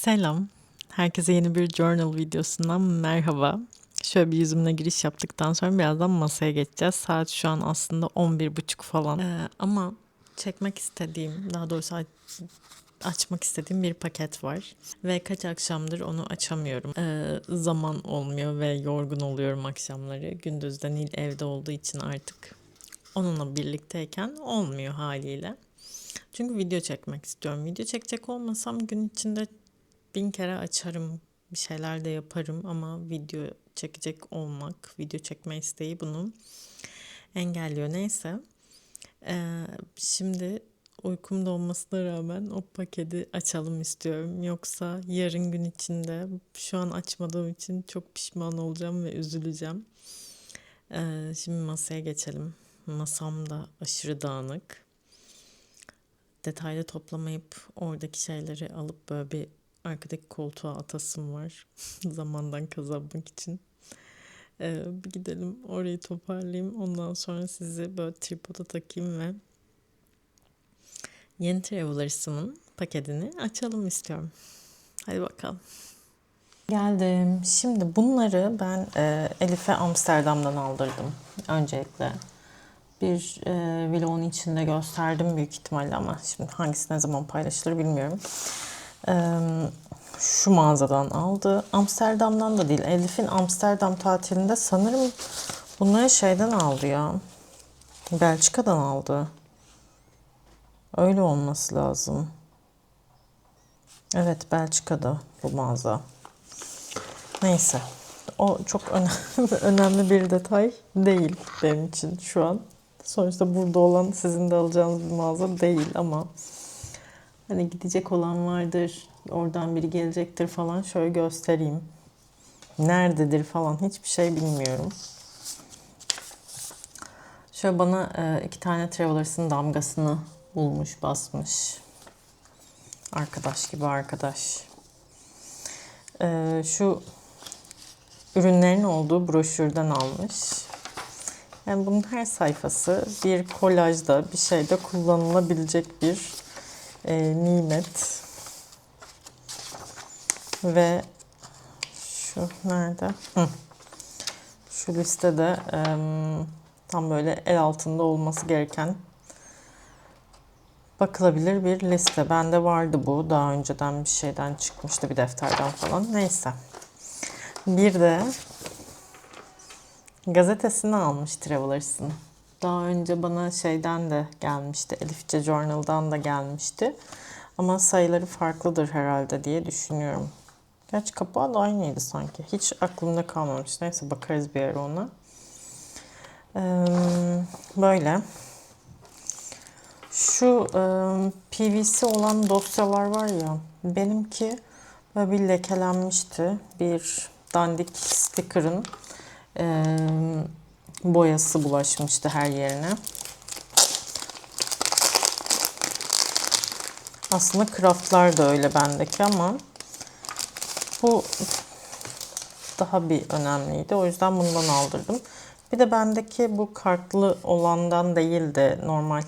Selam. Herkese yeni bir journal videosundan merhaba. Şöyle bir yüzümle giriş yaptıktan sonra birazdan masaya geçeceğiz. Saat şu an aslında 11.30 falan. Ee, ama çekmek istediğim, daha doğrusu aç- açmak istediğim bir paket var. Ve kaç akşamdır onu açamıyorum. Ee, zaman olmuyor ve yorgun oluyorum akşamları. Gündüzden Nil evde olduğu için artık onunla birlikteyken olmuyor haliyle. Çünkü video çekmek istiyorum. Video çekecek olmasam gün içinde bin kere açarım, bir şeyler de yaparım ama video çekecek olmak, video çekme isteği bunu engelliyor. Neyse. Ee, şimdi uykum dolmasına rağmen o paketi açalım istiyorum. Yoksa yarın gün içinde şu an açmadığım için çok pişman olacağım ve üzüleceğim. Ee, şimdi masaya geçelim. Masam da aşırı dağınık detaylı toplamayıp oradaki şeyleri alıp böyle bir arkadaki koltuğa atasım var. Zamandan kazanmak için. Ee, bir gidelim orayı toparlayayım. Ondan sonra sizi böyle tripoda takayım ve yeni Travelers'ımın paketini açalım istiyorum. Hadi bakalım. Geldim. Şimdi bunları ben e, Elif'e Amsterdam'dan aldırdım öncelikle bir e, vlogun içinde gösterdim büyük ihtimalle ama şimdi hangisi ne zaman paylaşılır bilmiyorum. Şu mağazadan aldı. Amsterdam'dan da değil. Elif'in Amsterdam tatilinde sanırım bunları şeyden aldı ya. Belçika'dan aldı. Öyle olması lazım. Evet Belçika'da bu mağaza. Neyse. O çok önemli, önemli bir detay değil benim için şu an. Sonuçta burada olan sizin de alacağınız bir mağaza değil ama hani gidecek olan vardır, oradan biri gelecektir falan şöyle göstereyim. Nerededir falan hiçbir şey bilmiyorum. Şöyle bana e, iki tane Travelers'ın damgasını bulmuş, basmış. Arkadaş gibi arkadaş. E, şu ürünlerin olduğu broşürden almış. Yani bunun her sayfası bir kolajda, bir şeyde kullanılabilecek bir e, nimet. Ve şu nerede? Hı. Şu listede e, tam böyle el altında olması gereken bakılabilir bir liste. Bende vardı bu. Daha önceden bir şeyden çıkmıştı bir defterden falan. Neyse. Bir de gazetesini almış Travelers'ın. Daha önce bana şeyden de gelmişti. Elifçe Journal'dan da gelmişti. Ama sayıları farklıdır herhalde diye düşünüyorum. Gerçi kapağı da aynıydı sanki. Hiç aklımda kalmamış. Neyse bakarız bir ara ona. Ee, böyle. Şu e, PVC olan dosyalar var ya. Benimki böyle bir lekelenmişti. Bir dandik sticker'ın e, boyası bulaşmıştı her yerine. Aslında craftlar da öyle bendeki ama bu daha bir önemliydi. O yüzden bundan aldırdım. Bir de bendeki bu kartlı olandan değil de normal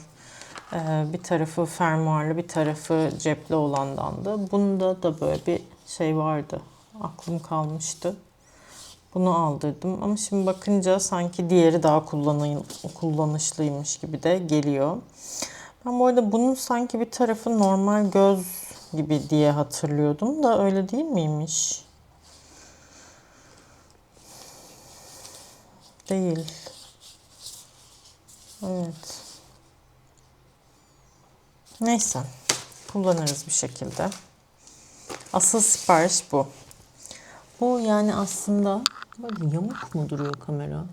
e, bir tarafı fermuarlı bir tarafı cepli olandandı. Bunda da böyle bir şey vardı. Aklım kalmıştı. Bunu aldırdım ama şimdi bakınca sanki diğeri daha kullanı- kullanışlıymış gibi de geliyor. Ben bu arada bunun sanki bir tarafı normal göz gibi diye hatırlıyordum da öyle değil miymiş? Değil. Evet. Neyse. Kullanırız bir şekilde. Asıl sipariş bu. Bu yani aslında böyle yamuk mu duruyor kamera?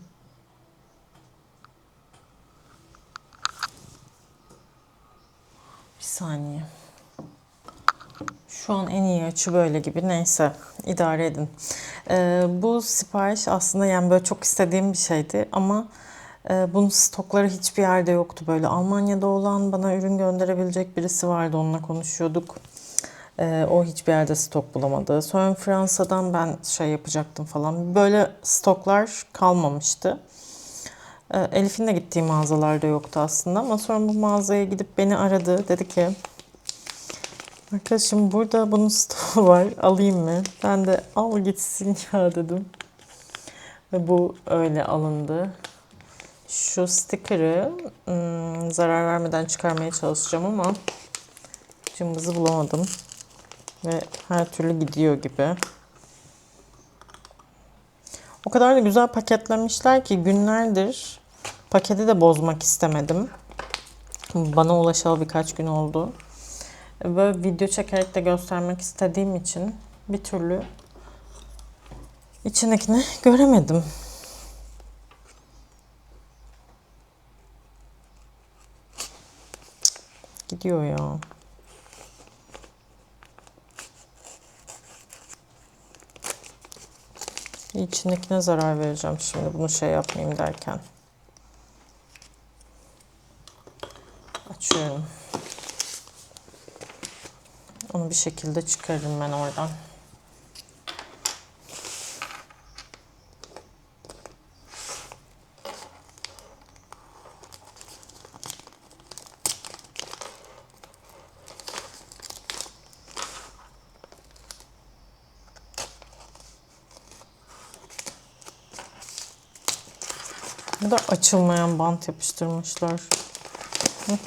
Bir saniye. Şu an en iyi açı böyle gibi. Neyse idare edin. Ee, bu sipariş aslında yani böyle çok istediğim bir şeydi ama e, bunun stokları hiçbir yerde yoktu. Böyle Almanya'da olan bana ürün gönderebilecek birisi vardı. Onunla konuşuyorduk. Ee, o hiçbir yerde stok bulamadı. Sonra Fransa'dan ben şey yapacaktım falan. Böyle stoklar kalmamıştı. Ee, Elif'in de gittiği mağazalarda yoktu aslında ama sonra bu mağazaya gidip beni aradı. Dedi ki Arkadaşım burada bunun stoğu var. Alayım mı? Ben de al gitsin ya dedim. Ve bu öyle alındı. Şu sticker'ı ım, zarar vermeden çıkarmaya çalışacağım ama cımbızı bulamadım. Ve her türlü gidiyor gibi. O kadar da güzel paketlemişler ki günlerdir paketi de bozmak istemedim. Bana ulaşalı birkaç gün oldu. Böyle video çekerek de göstermek istediğim için bir türlü içindekini göremedim. Gidiyor ya. İçindekine zarar vereceğim şimdi bunu şey yapmayayım derken. Açıyorum. Onu bir şekilde çıkarırım ben oradan. Bu da açılmayan bant yapıştırmışlar. Hı.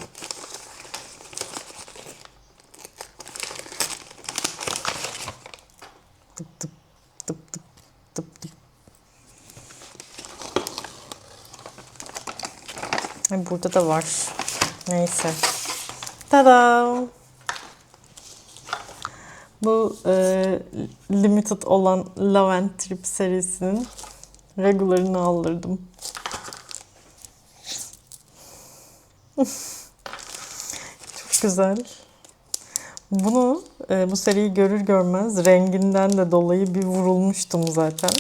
Tıp tıp tıp tıp tıp. Ay, Burada da var. Neyse. Tada! Bu e, limited olan Love and Trip serisinin regularını aldırdım. Çok güzel. Bunu e, bu seriyi görür görmez renginden de dolayı bir vurulmuştum zaten.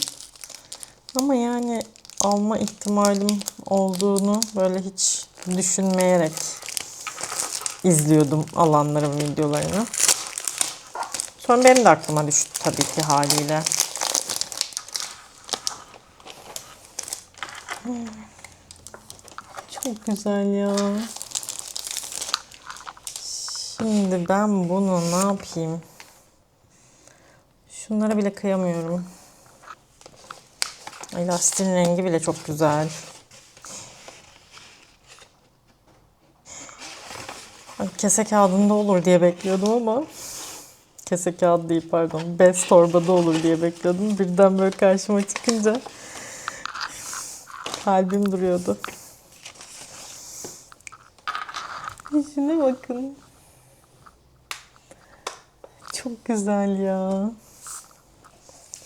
Ama yani alma ihtimalim olduğunu böyle hiç düşünmeyerek izliyordum alanların videolarını. Sonra benim de aklıma düştü tabii ki haliyle. Hmm. Çok güzel ya. Şimdi ben bunu ne yapayım? Şunlara bile kıyamıyorum. Lastiğin rengi bile çok güzel. Kese kağıdında olur diye bekliyordum ama kese kağıdı değil pardon bez torbada olur diye bekliyordum. Birden böyle karşıma çıkınca kalbim duruyordu. Şuna bakın. Çok güzel ya.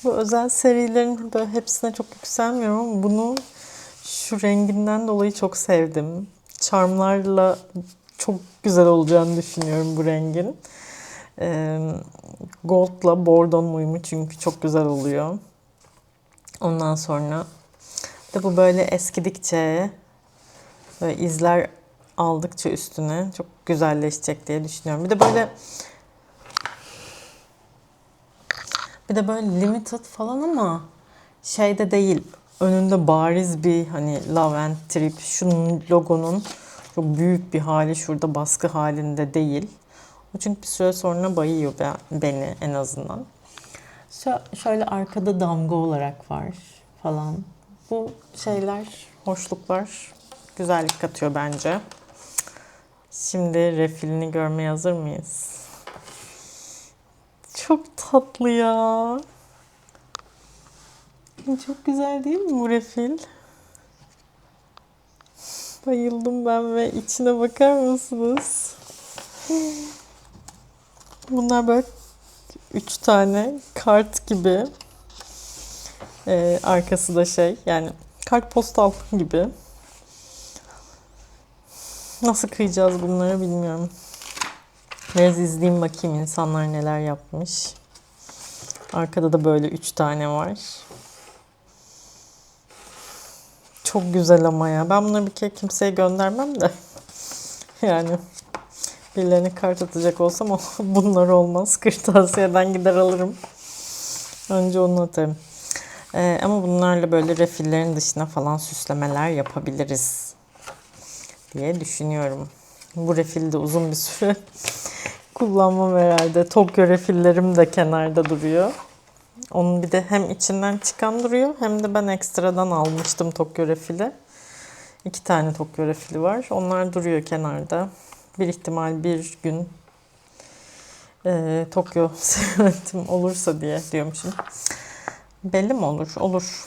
Bu özel serilerin böyle hepsine çok yükselmiyorum ama bunu şu renginden dolayı çok sevdim. Charmlarla çok güzel olacağını düşünüyorum bu rengin. Ee, Gold'la Bordeaux'un uyumu çünkü çok güzel oluyor. Ondan sonra de bu böyle eskidikçe böyle izler aldıkça üstüne çok güzelleşecek diye düşünüyorum. Bir de böyle bir de böyle limited falan ama şeyde değil. Önünde bariz bir hani Love and Trip şunun logonun çok büyük bir hali şurada baskı halinde değil. O çünkü bir süre sonra bayıyor be- beni en azından. Şö- Şöyle arkada damga olarak var falan. Bu şeyler, hoşluklar güzellik katıyor bence. Şimdi refilini görmeye hazır mıyız? Çok tatlı ya. Çok güzel değil mi bu refil? Bayıldım ben ve içine bakar mısınız? Bunlar böyle üç tane kart gibi. Ee, arkası da şey yani kartpostal gibi. Nasıl kıyacağız bunları bilmiyorum. Biraz izleyeyim bakayım insanlar neler yapmış. Arkada da böyle üç tane var. Çok güzel ama ya. Ben bunları bir kere kimseye göndermem de. Yani birilerine kart atacak olsam o bunlar olmaz. Kırtasiyeden gider alırım. Önce onu atarım. Ee, ama bunlarla böyle refillerin dışına falan süslemeler yapabiliriz diye düşünüyorum. Bu refil de uzun bir süre Kullanmam herhalde. Tokyo refillerim de kenarda duruyor. Onun bir de hem içinden çıkan duruyor hem de ben ekstradan almıştım Tokyo refili. İki tane Tokyo refili var. Onlar duruyor kenarda. Bir ihtimal bir gün e, Tokyo seyahatim olursa diye diyormuşum. Belli mi olur? Olur.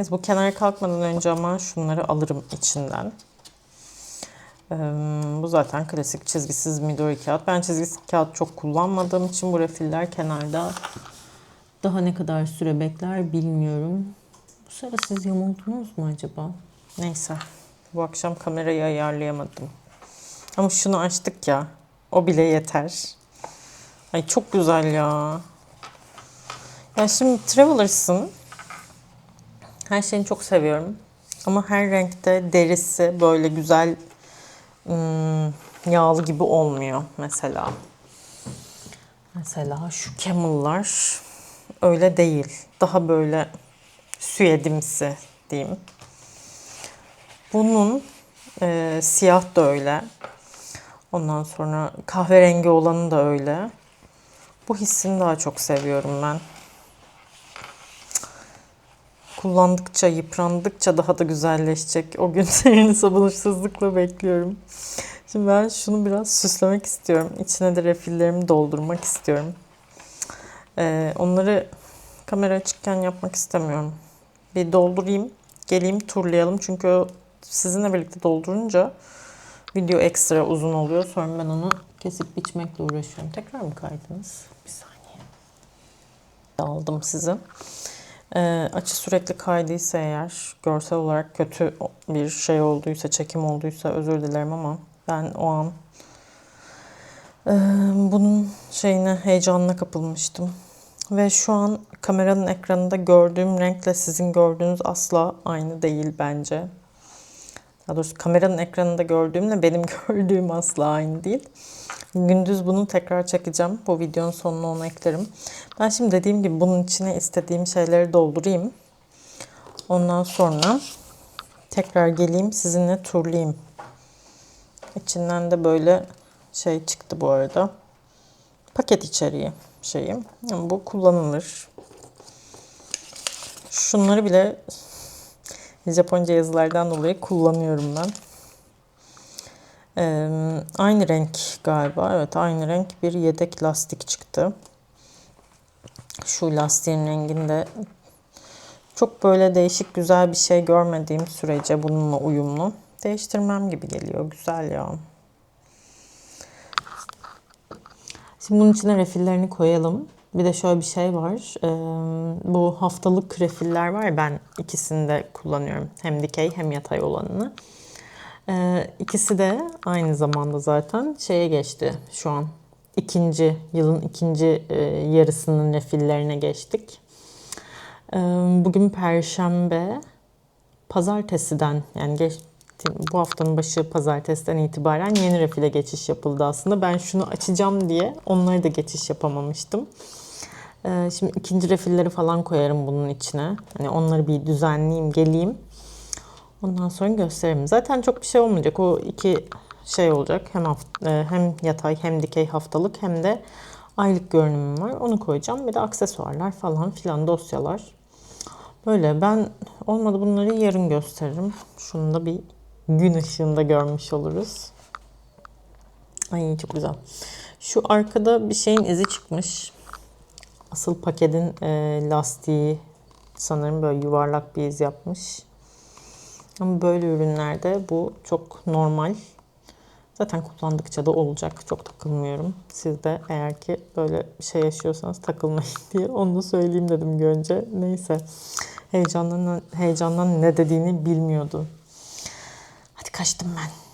Neyse bu kenara kalkmadan önce ama şunları alırım içinden. Ee, bu zaten klasik çizgisiz Midori kağıt. Ben çizgisiz kağıt çok kullanmadığım için bu refiller kenarda daha ne kadar süre bekler bilmiyorum. Bu sırada siz yamuldunuz mu acaba? Neyse. Bu akşam kamerayı ayarlayamadım. Ama şunu açtık ya. O bile yeter. Ay çok güzel ya. Ya şimdi Travelers'ın her şeyini çok seviyorum. Ama her renkte derisi böyle güzel hmm, yağlı gibi olmuyor mesela. Mesela şu Camel'lar öyle değil. Daha böyle süyedimsi diyeyim. Bunun e, siyah da öyle. Ondan sonra kahverengi olanı da öyle. Bu hissini daha çok seviyorum ben. Kullandıkça, yıprandıkça daha da güzelleşecek. O günlerini sabırsızlıkla bekliyorum. Şimdi ben şunu biraz süslemek istiyorum. İçine de refillerimi doldurmak istiyorum. Ee, onları kamera açıkken yapmak istemiyorum. Bir doldurayım, geleyim turlayalım. Çünkü o sizinle birlikte doldurunca video ekstra uzun oluyor. Sonra ben onu kesip biçmekle uğraşıyorum. Tekrar mı kaydınız? Bir saniye. Aldım sizi. Ee, açı sürekli kaydıysa eğer, görsel olarak kötü bir şey olduysa, çekim olduysa özür dilerim ama ben o an e, bunun şeyine, heyecanına kapılmıştım. Ve şu an kameranın ekranında gördüğüm renkle sizin gördüğünüz asla aynı değil bence. Daha doğrusu kameranın ekranında gördüğümle benim gördüğüm asla aynı değil. Gündüz bunu tekrar çekeceğim. Bu videonun sonuna onu eklerim. Ben şimdi dediğim gibi bunun içine istediğim şeyleri doldurayım. Ondan sonra tekrar geleyim sizinle turlayayım. İçinden de böyle şey çıktı bu arada. Paket içeriği şeyim. Yani bu kullanılır. Şunları bile Japonca yazılardan dolayı kullanıyorum ben. Ee, aynı renk galiba. Evet aynı renk bir yedek lastik çıktı. Şu lastiğin renginde çok böyle değişik güzel bir şey görmediğim sürece bununla uyumlu. Değiştirmem gibi geliyor. Güzel ya. Şimdi bunun içine refillerini koyalım. Bir de şöyle bir şey var. Ee, bu haftalık refiller var ya ben ikisini de kullanıyorum. Hem dikey hem yatay olanını. Ee, ikisi de aynı zamanda zaten şeye geçti şu an. ikinci yılın ikinci e, yarısının refillerine geçtik. Ee, bugün Perşembe, Pazartesiden yani geç, bu haftanın başı pazartesiden itibaren yeni refile geçiş yapıldı aslında. Ben şunu açacağım diye onları da geçiş yapamamıştım. Ee, şimdi ikinci refilleri falan koyarım bunun içine. Hani onları bir düzenleyeyim, geleyim. Ondan sonra gösteririm. Zaten çok bir şey olmayacak. O iki şey olacak. Hem haft- e, hem yatay hem dikey haftalık hem de aylık görünümüm var. Onu koyacağım. Bir de aksesuarlar falan filan dosyalar. Böyle ben olmadı bunları yarın gösteririm. Şunu da bir gün ışığında görmüş oluruz. Ay çok güzel. Şu arkada bir şeyin izi çıkmış. Asıl paketin e, lastiği sanırım böyle yuvarlak bir iz yapmış. Ama böyle ürünlerde bu çok normal. Zaten kullandıkça da olacak. Çok takılmıyorum. Siz de eğer ki böyle bir şey yaşıyorsanız takılmayın diye onu da söyleyeyim dedim önce. Neyse. Heyecandan, heyecandan ne dediğini bilmiyordu. Hadi kaçtım ben.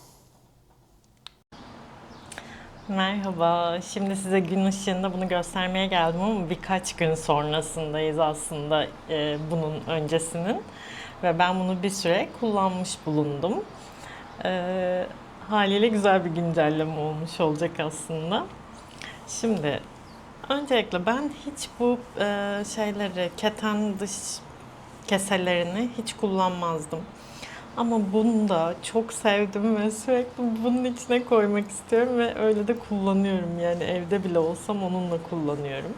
Merhaba. Şimdi size gün ışığında bunu göstermeye geldim ama birkaç gün sonrasındayız aslında e, bunun öncesinin. Ve ben bunu bir süre kullanmış bulundum. E, haliyle güzel bir güncelleme olmuş olacak aslında. Şimdi öncelikle ben hiç bu e, şeyleri, keten dış keselerini hiç kullanmazdım. Ama bunu da çok sevdim ve sürekli bunun içine koymak istiyorum ve öyle de kullanıyorum. Yani evde bile olsam onunla kullanıyorum.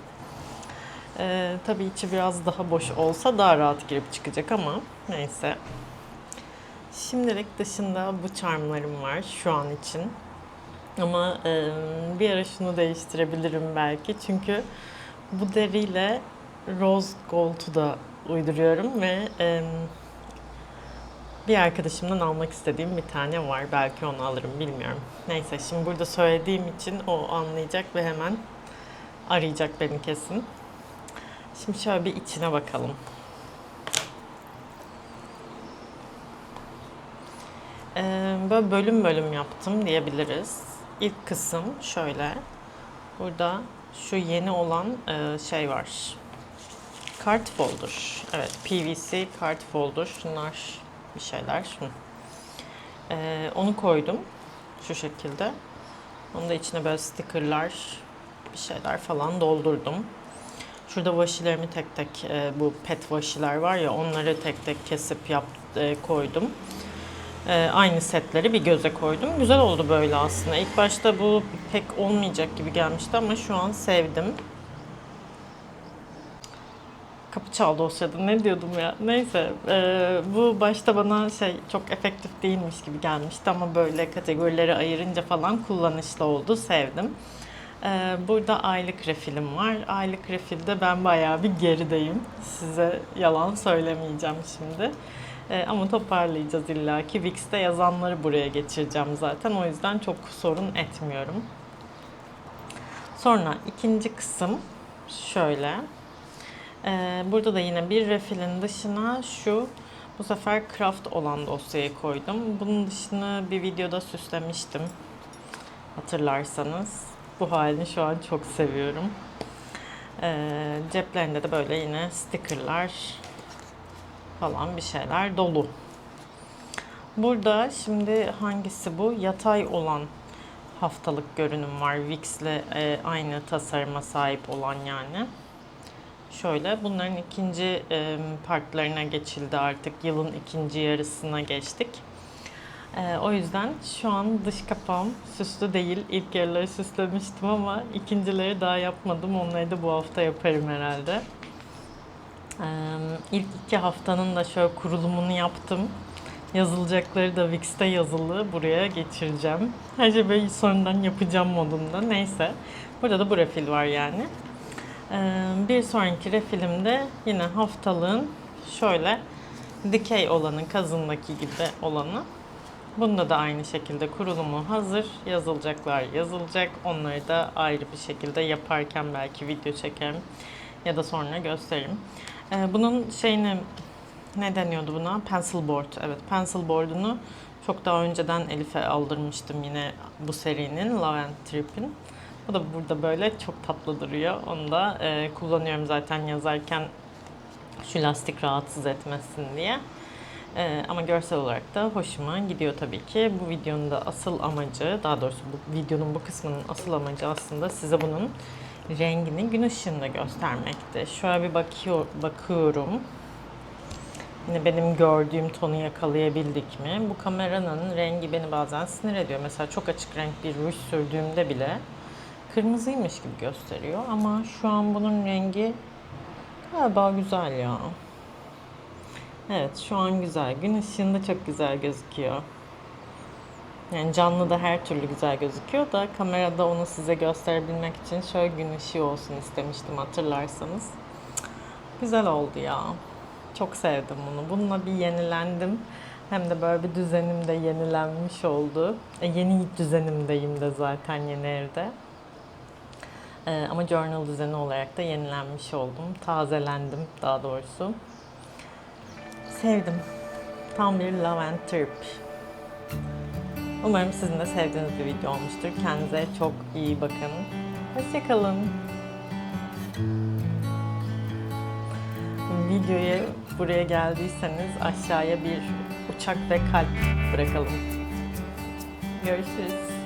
Ee, tabii içi biraz daha boş olsa daha rahat girip çıkacak ama neyse. Şimdilik dışında bu charmlarım var şu an için. Ama e, bir ara şunu değiştirebilirim belki. Çünkü bu deriyle rose gold'u da uyduruyorum ve e, bir arkadaşımdan almak istediğim bir tane var. Belki onu alırım bilmiyorum. Neyse şimdi burada söylediğim için o anlayacak ve hemen arayacak beni kesin. Şimdi şöyle bir içine bakalım. Ee, böyle bölüm bölüm yaptım diyebiliriz. İlk kısım şöyle. Burada şu yeni olan e, şey var. Kart folder. Evet, PVC kart folder. Şunlar bir şeyler. Hı. Ee, onu koydum. Şu şekilde. Onu da içine böyle stickerlar, bir şeyler falan doldurdum. Şurada vashilerimi tek tek, e, bu pet vashiler var ya onları tek tek kesip yap, e, koydum. E, aynı setleri bir göze koydum. Güzel oldu böyle aslında. İlk başta bu pek olmayacak gibi gelmişti ama şu an sevdim. Kapı çaldı o. Ne diyordum ya? Neyse. e, bu başta bana şey çok efektif değilmiş gibi gelmişti ama böyle kategorileri ayırınca falan kullanışlı oldu. Sevdim. E, burada aylık refilim var. Aylık refilde ben bayağı bir gerideyim. Size yalan söylemeyeceğim şimdi. E, ama toparlayacağız illaki. Wix'te yazanları buraya geçireceğim zaten. O yüzden çok sorun etmiyorum. Sonra ikinci kısım şöyle. Ee, burada da yine bir refilin dışına şu bu sefer craft olan dosyayı koydum. Bunun dışını bir videoda süslemiştim. Hatırlarsanız. Bu halini şu an çok seviyorum. Ee, ceplerinde de böyle yine stickerlar falan bir şeyler dolu. Burada şimdi hangisi bu? Yatay olan haftalık görünüm var. Wix'le e, aynı tasarıma sahip olan yani. Şöyle bunların ikinci partlarına geçildi artık. Yılın ikinci yarısına geçtik. O yüzden şu an dış kapağım süslü değil. İlk yarıları süslemiştim ama ikincileri daha yapmadım. Onları da bu hafta yaparım herhalde. İlk iki haftanın da şöyle kurulumunu yaptım. Yazılacakları da Wix'te yazılı buraya geçireceğim. Her şey böyle sonradan yapacağım modunda. Neyse. Burada da bu refil var yani. Bir sonraki refilimde yine haftalığın şöyle dikey olanı, kazındaki gibi olanı. Bunda da aynı şekilde kurulumu hazır. Yazılacaklar yazılacak. Onları da ayrı bir şekilde yaparken belki video çekerim ya da sonra gösteririm. Bunun şeyini ne deniyordu buna? Pencil board. Evet, pencil board'unu çok daha önceden Elif'e aldırmıştım yine bu serinin Love and Trip'in. Bu da burada böyle çok tatlı duruyor. Onu da e, kullanıyorum zaten yazarken şu lastik rahatsız etmesin diye. E, ama görsel olarak da hoşuma gidiyor tabii ki. Bu videonun da asıl amacı, daha doğrusu bu videonun bu kısmının asıl amacı aslında size bunun rengini gün ışığında göstermekti. Şöyle bir bakıyor, bakıyorum. Yine benim gördüğüm tonu yakalayabildik mi? Bu kameranın rengi beni bazen sinir ediyor. Mesela çok açık renk bir ruj sürdüğümde bile kırmızıymış gibi gösteriyor ama şu an bunun rengi galiba güzel ya. Evet şu an güzel. Gün ışığında çok güzel gözüküyor. Yani canlı da her türlü güzel gözüküyor da kamerada onu size gösterebilmek için şöyle gün ışığı olsun istemiştim hatırlarsanız. Güzel oldu ya. Çok sevdim bunu. Bununla bir yenilendim. Hem de böyle bir düzenim de yenilenmiş oldu. E, yeni düzenimdeyim de zaten yeni evde. Ee, ama journal düzeni olarak da yenilenmiş oldum. Tazelendim daha doğrusu. Sevdim. Tam bir love and trip. Umarım sizin de sevdiğiniz bir video olmuştur. Kendinize çok iyi bakın. Hoşçakalın. Videoya buraya geldiyseniz aşağıya bir uçak ve kalp bırakalım. Görüşürüz.